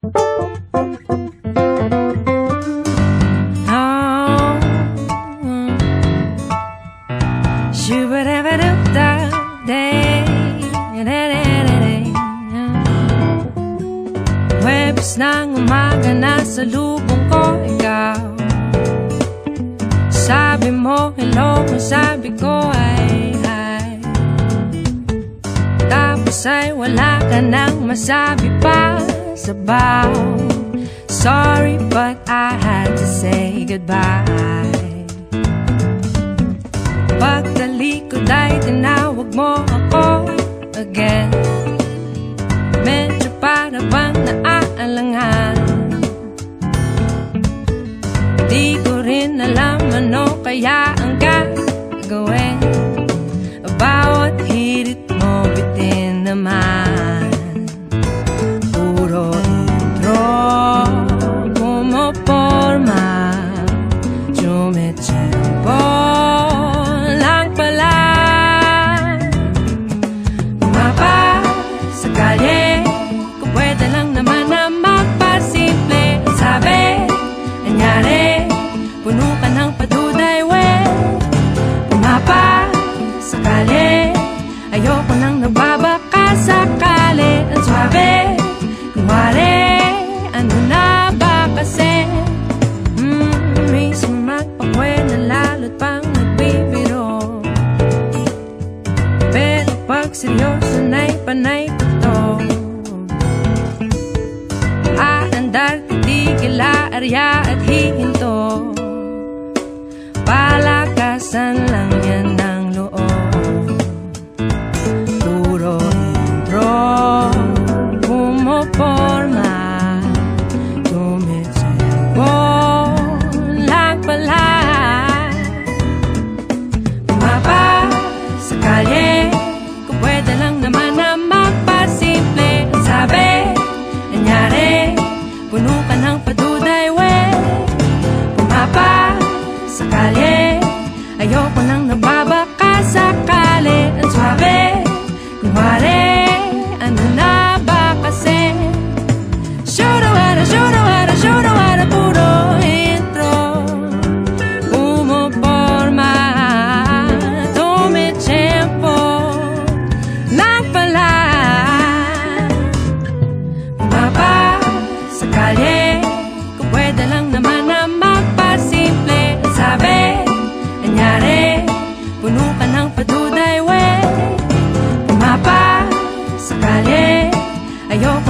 Webs ng umaga nasa lubong ko ikaw. Sabi mo hello, sabi ko ay hi Tapos ay wala ka nang masabi pa sa bow Sorry but I had to say goodbye Pagtalikod ay tinawag mo ako again Medyo para bang naaalangan Di ko rin alam ano kaya seryoso na'y panay ko Aandar, titigil, aarya at hihinto. Palakasan sa kalye Ayoko nang nababaka sakali Ang swabe, kunwari Ayoko